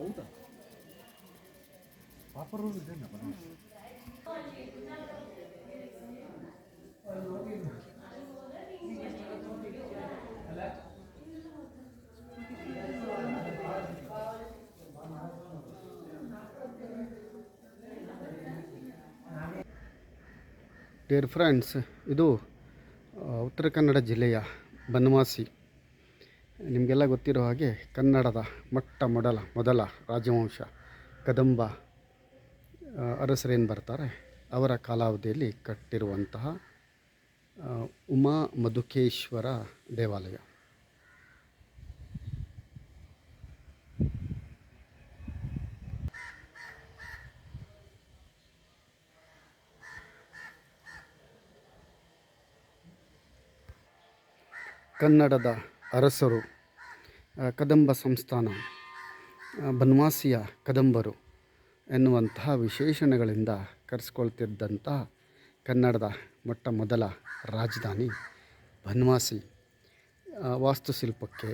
ಹೌದಾ ಪಾಪರೂರು ಇದೆಯಾ Banaras dear friends ಇದು ಉತ್ತರ ಕನ್ನಡ ಜಿಲ್ಲೆಯ ಬನವಾಸಿ ನಿಮಗೆಲ್ಲ ಗೊತ್ತಿರೋ ಹಾಗೆ ಕನ್ನಡದ ಮೊಟ್ಟ ಮೊದಲ ಮೊದಲ ರಾಜವಂಶ ಕದಂಬ ಅರಸರೇನು ಬರ್ತಾರೆ, ಅವರ ಕಾಲಾವಧಿಯಲ್ಲಿ ಕಟ್ಟಿರುವಂತಹ ಉಮಾ ಮಧುಕೇಶ್ವರ ದೇವಾಲಯ. ಕನ್ನಡದ ಅರಸರು ಕದಂಬ ಸಂಸ್ಥಾನ ಬನ್ವಾಸಿಯ ಕದಂಬರು ಎನ್ನುವಂತಹ ವಿಶೇಷಣಗಳಿಂದ ಕರೆಸ್ಕೊಳ್ತಿದ್ದಂಥ ಕನ್ನಡದ ಮೊಟ್ಟ ಮೊದಲ ರಾಜಧಾನಿ ಬನ್ವಾಸಿ. ವಾಸ್ತುಶಿಲ್ಪಕ್ಕೆ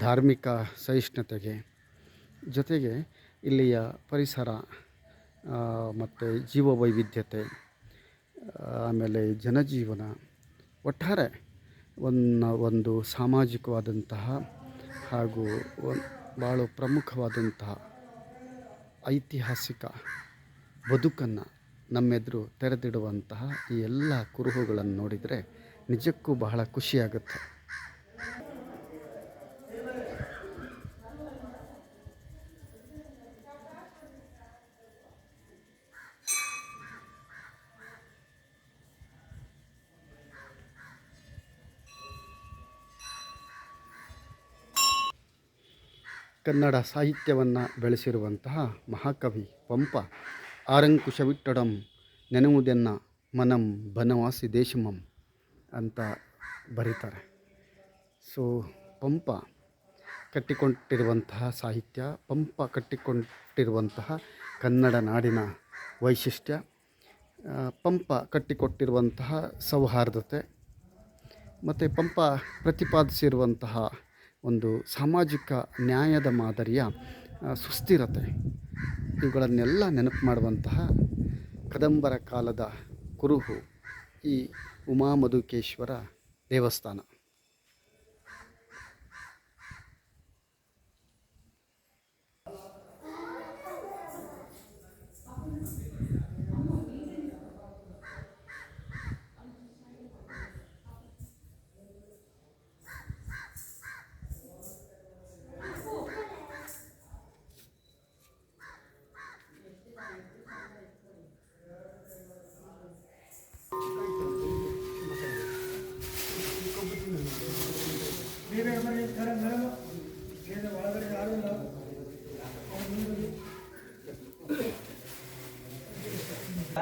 ಧಾರ್ಮಿಕ ಸಹಿಷ್ಣುತೆಗೆ ಜೊತೆಗೆ ಇಲ್ಲಿಯ ಪರಿಸರ ಮತ್ತು ಜೀವವೈವಿಧ್ಯತೆ ಆಮೇಲೆ ಜನಜೀವನ ಒಟ್ಟಾರೆ ಒಂದು ಒಂದು ಸಾಮಾಜಿಕವಾದಂತಹ ಹಾಗೂ ಭಾಳ ಪ್ರಮುಖವಾದಂತಹ ಐತಿಹಾಸಿಕ ಬದುಕನ್ನು ನಮ್ಮೆದುರು ತೆರೆದಿಡುವಂತಹ ಈ ಎಲ್ಲ ಕುರುಹುಗಳನ್ನು ನೋಡಿದರೆ ನಿಜಕ್ಕೂ ಬಹಳ ಖುಷಿಯಾಗುತ್ತೆ. ಕನ್ನಡ ಸಾಹಿತ್ಯವನ್ನು ಬೆಳೆಸಿರುವಂತಹ ಮಹಾಕವಿ ಪಂಪ ಆರಂಕುಶವಿಟ್ಟಡಂ ನೆನೆವುದೆನ್ನ ಮನಂ ಬನವಾಸಿ ದೇಶಮಂ ಅಂತ ಬರೀತಾರೆ. ಸೊ ಪಂಪ ಕಟ್ಟಿಕೊಂಡಿರುವಂತಹ ಸಾಹಿತ್ಯ, ಪಂಪ ಕಟ್ಟಿಕೊಂಡಿರುವಂತಹ ಕನ್ನಡ ನಾಡಿನ ವೈಶಿಷ್ಟ್ಯ ಪಂಪ ಕಟ್ಟಿಕೊಟ್ಟಿರುವಂತಹ ಸೌಹಾರ್ದತೆ, ಮತ್ತು ಪಂಪ ಪ್ರತಿಪಾದಿಸಿರುವಂತಹ ಒಂದು ಸಾಮಾಜಿಕ ನ್ಯಾಯದ ಮಾದರಿಯ ಸುಸ್ಥಿರತೆ. ಇವುಗಳನ್ನೆಲ್ಲ ನೆನಪು ಮಾಡುವಂತಹ ಕದಂಬರ ಕಾಲದ ಕುರುಹು ಈ ಉಮಾಮಧುಕೇಶ್ವರ ದೇವಸ್ಥಾನ.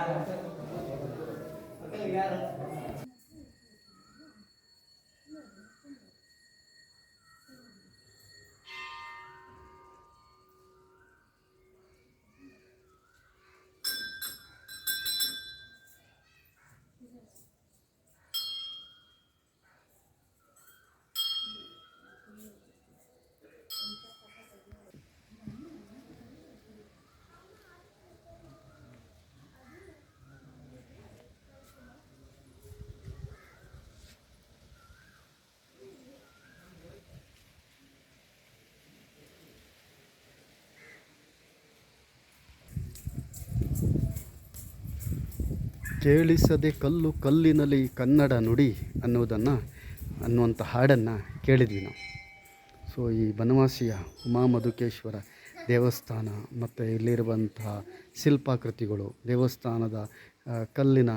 Amén. ಕೇಳಿಸದೆ ಕಲ್ಲು ಕಲ್ಲಿನಲ್ಲಿ ಕನ್ನಡ ನುಡಿ ಅನ್ನೋದನ್ನು ಅನ್ನುವಂಥ ಹಾಡನ್ನು ಕೇಳಿದ್ವಿ ನಾವು. ಸೊ ಈ ಬನವಾಸಿಯ ಉಮಾ ಮಧುಕೇಶ್ವರ ದೇವಸ್ಥಾನ ಮತ್ತು ಇಲ್ಲಿರುವಂತಹ ಶಿಲ್ಪಾಕೃತಿಗಳು, ದೇವಸ್ಥಾನದ ಕಲ್ಲಿನ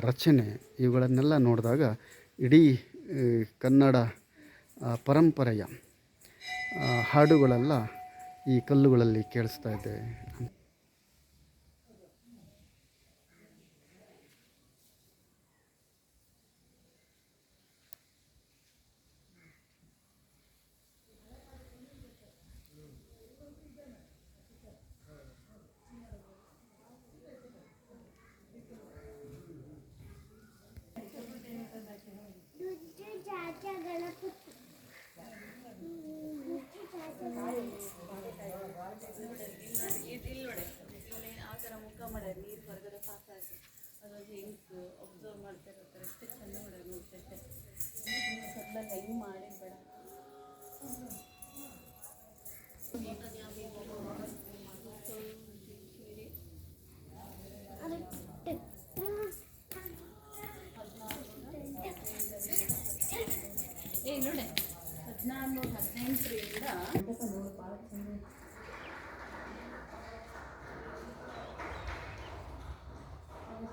ರಚನೆ ಇವುಗಳನ್ನೆಲ್ಲ ನೋಡಿದಾಗ ಇಡೀ ಕನ್ನಡ ಪರಂಪರೆಯ ಹಾಡುಗಳೆಲ್ಲ ಈ ಕಲ್ಲುಗಳಲ್ಲಿ ಕೇಳಿಸ್ತಾ ಇದೆ.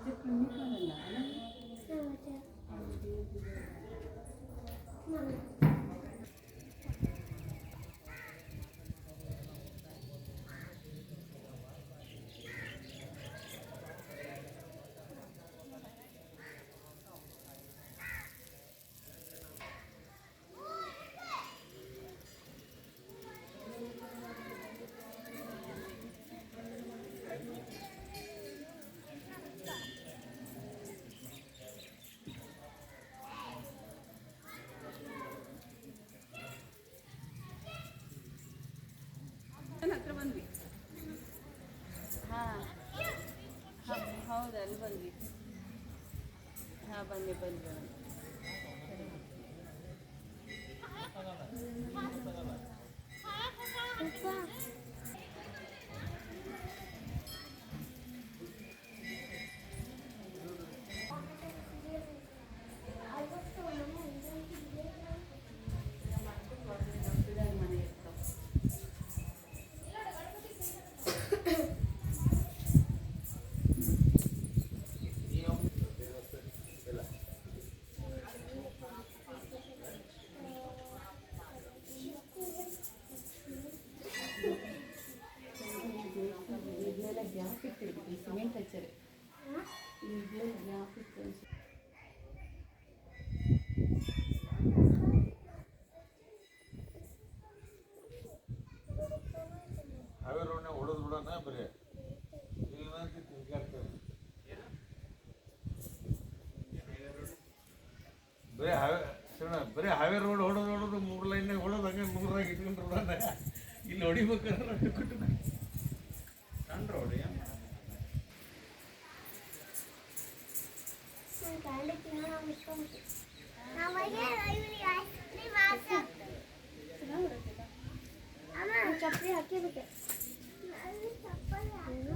Cái miếng. ಹತ್ರ ಬಂದ್ವಿ. ಹಾಂ. ಹಾಂ ಹೌದು ಅಲ್ಲಿ ಬಂದ್ವಿ. ಹಾಂ ಬನ್ನಿ ಬನ್ನಿ. ಬರೀ. ಇಲ್ಲ ತಿರ್ಗಾಡ್ತಾರೆ ಬರೀ ಹಾವೇ ಶಿವಣ್ಣ ಬರೀ ಹಾವೇ ರೋಡ್ ಹೊಡೋದು ಹೊಡೋದು ಮೂರು ಲೈನ್ನಾಗ ಹೊಡೋದು ಹಂಗೆ ಮೂರಾಗ ಇಟ್ಕೊಂಡು ರೋಡನ್ನ ಇಲ್ಲಿ ಹೊಡಿಬೇಕಾದ್ರೆ ಟುಕು ಸಣ್ಣ ರೋಡ್ ಚಪ್ಪಲಿ ಹಾಕಿಬಿಟ್ಟೆ 嗯。